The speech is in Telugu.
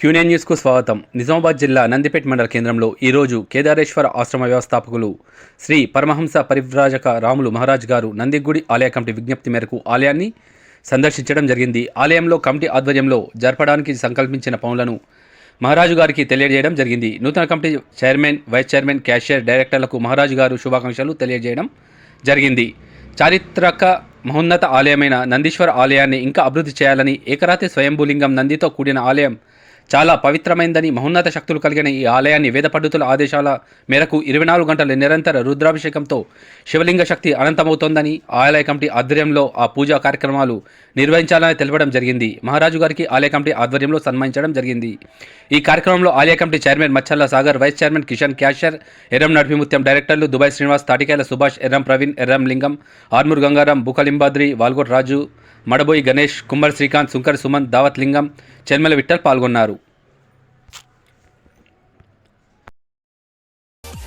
క్యూనియన్ న్యూస్కు స్వాగతం. నిజామాబాద్ జిల్లా నందిపేట్ మండల కేంద్రంలో ఈరోజు కేదారేశ్వర ఆశ్రమ వ్యవస్థాపకులు శ్రీ పరమహంస పరివ్రాజక రాములు మహారాజ్ గారు నందిగుడి ఆలయ కమిటీ విజ్ఞప్తి మేరకు ఆలయాన్ని సందర్శించడం జరిగింది. ఆలయంలో కమిటీ ఆధ్వర్యంలో జరపడానికి సంకల్పించిన పనులను మహారాజు గారికి తెలియజేయడం జరిగింది. నూతన committee chairman vice chairman cashier డైరెక్టర్లకు Maharaju గారు శుభాకాంక్షలు తెలియజేయడం జరిగింది. చారిత్రక మహోన్నత ఆలయమైన నందీశ్వర ఆలయాన్ని ఇంకా అభివృద్ధి చేయాలని ఏకరాతి స్వయంభూలింగం నందితో కూడిన ఆలయం చాలా పవిత్రమైందని మహోన్నత శక్తులు కలిగిన ఈ ఆలయాన్ని వేద పండితుల ఆదేశాల మేరకు ఇరవై నాలుగు గంటల నిరంతర రుద్రాభిషేకంతో శివలింగ శక్తి అనంతమవుతోందని ఆలయ కమిటీ ఆధ్వర్యంలో ఆ పూజా కార్యక్రమాలు నిర్వహించాలని తెలపడం జరిగింది. మహారాజు గారికి ఆలయ కమిటీ ఆధ్వర్యంలో సన్మానించడం జరిగింది. ఈ కార్యక్రమంలో ఆలయ committee chairman Machalla Sagar vice chairman Kishan cashier Erram Nadipimutyam డైరెక్టర్లు దుబాయ్ శ్రీనివాస్ తాటికాయల సుభాష్ ఎర్రం ప్రవీణ్ ఎర్రం లింగం ఆర్మూర్ గంగారాం బుకలింబాద్రి వాల్గోట్ రాజు మడబోయి గణేష్ కుమ్మర్ శ్రీకాంత్ సుంకర్ సుమన్ దావత్ లింగం చెన్మల విట్టల్ పాల్గొన్నారు.